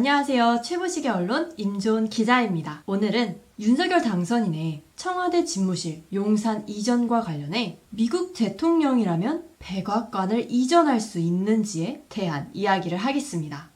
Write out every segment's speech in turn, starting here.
안녕하세요. 최고식의 언론 임조은 기자입니다. 오늘은 윤석열 당선인의 청와대 집무실 용산 이전과 관련해 미국 대통령이라면 백악관을 이전할 수 있는지에 대한 이야기를 하겠습니다.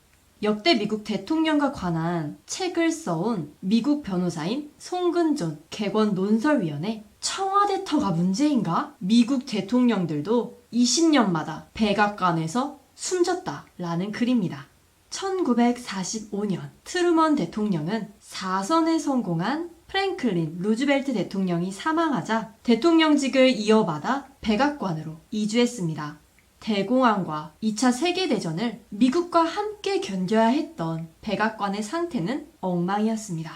역대 미국 대통령과 관한 책을 써온 미국 변호사인 송근존 개권 논설위원회 청와대 터가 문제인가? 미국 대통령들도 20년마다 백악관에서 숨졌다라는 글입니다. 1945년 트루먼 대통령은 4선에 성공한 프랭클린 루즈벨트 대통령이 사망하자 대통령직을 이어받아 백악관으로 이주했습니다. 대공황과 2차 세계대전을 미국과 함께 견뎌야 했던 백악관의 상태는 엉망이었습니다.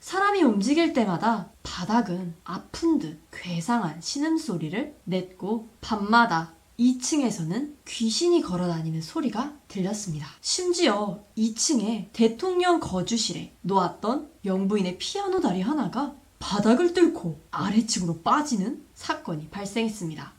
사람이 움직일 때마다 바닥은 아픈 듯 괴상한 신음소리를 냈고 밤마다 2층에서는 귀신이 걸어 다니는 소리가 들렸습니다. 심지어 2층에 대통령 거주실에 놓았던 영부인의 피아노 다리 하나가 바닥을 뚫고 아래층으로 빠지는 사건이 발생했습니다.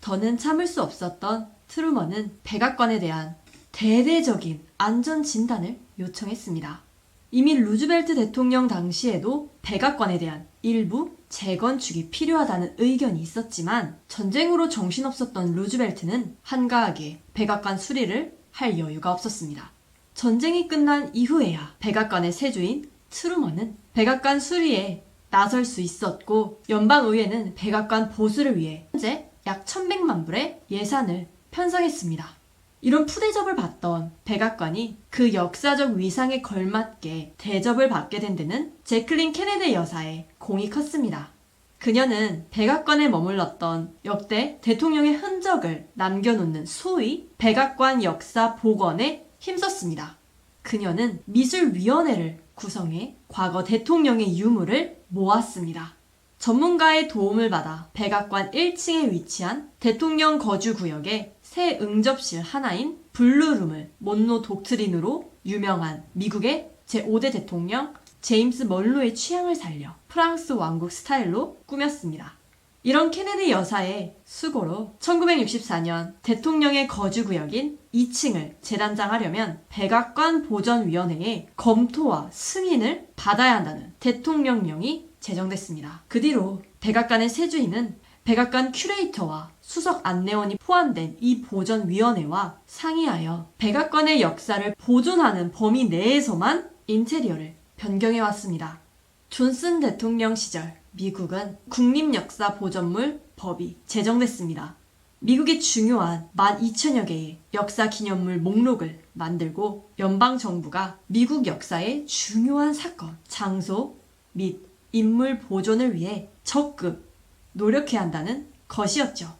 더는 참을 수 없었던 트루먼은 백악관에 대한 대대적인 안전 진단을 요청했습니다. 이미 루즈벨트 대통령 당시에도 백악관에 대한 일부 재건축이 필요하다는 의견이 있었지만 전쟁으로 정신없었던 루즈벨트는 한가하게 백악관 수리를 할 여유가 없었습니다. 전쟁이 끝난 이후에야 백악관의 세주인 트루먼은 백악관 수리에 나설 수 있었고 연방의회는 백악관 보수를 위해 현재 약 1100만 불의 예산을 편성했습니다. 이런 푸대접을 받던 백악관이 그 역사적 위상에 걸맞게 대접을 받게 된 데는 제클린 케네디 여사의 공이 컸습니다. 그녀는 백악관에 머물렀던 역대 대통령의 흔적을 남겨놓는 소위 백악관 역사 복원에 힘썼습니다. 그녀는 미술위원회를 구성해 과거 대통령의 유물을 모았습니다. 전문가의 도움을 받아 백악관 1층에 위치한 대통령 거주 구역에 새 응접실 하나인 블루룸을 몬로 독트린으로 유명한 미국의 제5대 대통령 제임스 멀로의 취향을 살려 프랑스 왕국 스타일로 꾸몄습니다. 이런 케네디 여사의 수고로 1964년 대통령의 거주구역인 2층을 재단장하려면 백악관 보전위원회의 검토와 승인을 받아야 한다는 대통령령이 제정됐습니다. 그 뒤로 백악관의 세주인은 백악관 큐레이터와 수석 안내원이 포함된 이 보전위원회와 상의하여 백악관의 역사를 보존하는 범위 내에서만 인테리어를 변경해 왔습니다. 존슨 대통령 시절 미국은 국립역사보전물 법이 제정됐습니다. 미국의 중요한 12,000여 개의 역사 기념물 목록을 만들고 연방정부가 미국 역사의 중요한 사건, 장소 및 인물 보존을 위해 적극 노력해야 한다는 것이었죠.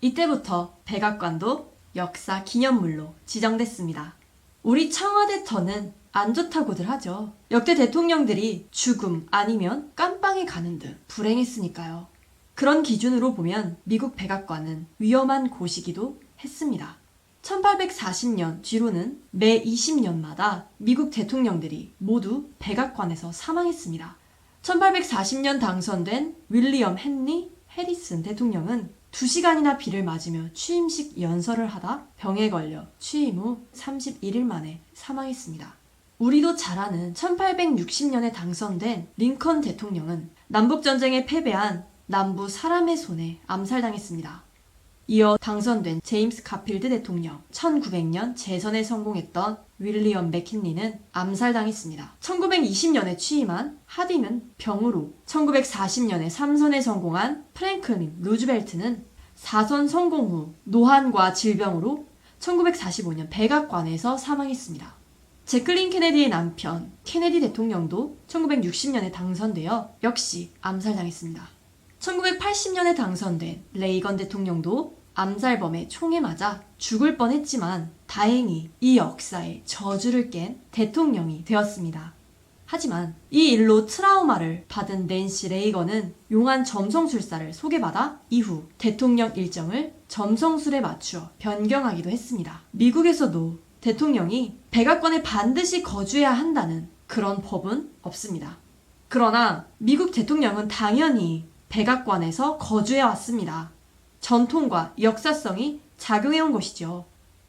이때부터 백악관도 역사 기념물로 지정됐습니다. 우리 청와대 터는 안 좋다고들 하죠. 역대 대통령들이 죽음 아니면 깜빵에 가는 듯 불행했으니까요. 그런 기준으로 보면 미국 백악관은 위험한 곳이기도 했습니다. 1840년 뒤로는 매 20년마다 미국 대통령들이 모두 백악관에서 사망했습니다. 1840년 당선된 윌리엄 헨리 해리슨 대통령은 2시간이나 비를 맞으며 취임식 연설을 하다 병에 걸려 취임 후 31일 만에 사망했습니다. 우리도 잘 아는 1860년에 당선된 링컨 대통령은 남북전쟁에 패배한 남부 사람의 손에 암살당했습니다. 이어 당선된 제임스 가필드 대통령, 1900년 재선에 성공했던 윌리엄 맥킨리는 암살당했습니다. 1920년에 취임한 하딩은 병으로, 1940년에 3선에 성공한 프랭클린 루즈벨트는 4선 성공 후 노환과 질병으로 1945년 백악관에서 사망했습니다. 제클린 케네디의 남편 케네디 대통령도 1960년에 당선되어 역시 암살당했습니다. 1980년에 당선된 레이건 대통령도 암살범의 총에 맞아 죽을 뻔했지만 다행히 이 역사에 저주를 깬 대통령이 되었습니다. 하지만 이 일로 트라우마를 받은 낸시 레이건은 용한 점성술사를 소개받아 이후 대통령 일정을 점성술에 맞추어 변경하기도 했습니다. 미국에서도 대통령이 백악관에 반드시 거주해야 한다는 그런 법은 없습니다. 그러나 미국 대통령은 당연히 백악관에서 거주해 왔습니다. 전통과 역사성이 작용해온 것이죠.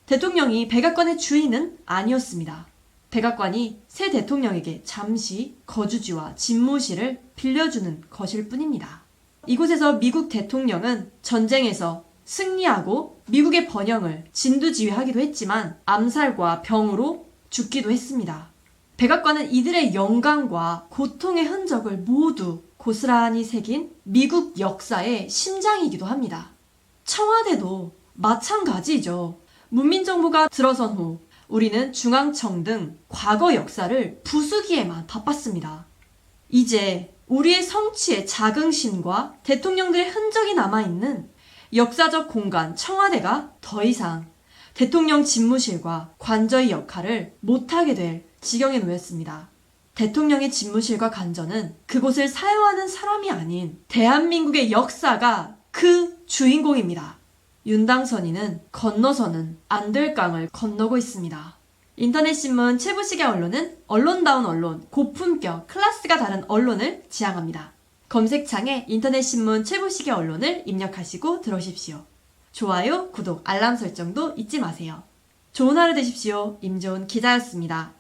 대통령이 백악관의 주인은 아니었습니다. 백악관이 새 대통령에게 잠시 거주지와 집무실을 빌려주는 것일 뿐입니다. 이곳에서 미국 대통령은 전쟁에서 승리하고 미국의 번영을 진두지휘하기도 했지만 암살과 병으로 죽기도 했습니다. 백악관은 이들의 영광과 고통의 흔적을 모두 고스란히 새긴 미국 역사의 심장이기도 합니다. 청와대도 마찬가지죠. 문민정부가 들어선 후 우리는 중앙청 등 과거 역사를 부수기에만 바빴습니다. 이제 우리의 성취의 자긍심과 대통령들의 흔적이 남아있는 역사적 공간 청와대가 더 이상 대통령 집무실과 관저의 역할을 못하게 될 지경에 놓였습니다. 대통령의 집무실과 관저는 그곳을 사용하는 사람이 아닌 대한민국의 역사가 그 주인공입니다. 윤당선이는 건너서는 안될 강을 건너고 있습니다. 인터넷 신문 최부식의 언론은 언론다운 언론, 고품격, 클래스가 다른 언론을 지향합니다. 검색창에 인터넷 신문 최부식의 언론을 입력하시고 들어오십시오. 좋아요, 구독, 알람 설정도 잊지 마세요. 좋은 하루 되십시오. 임좋은 기자였습니다.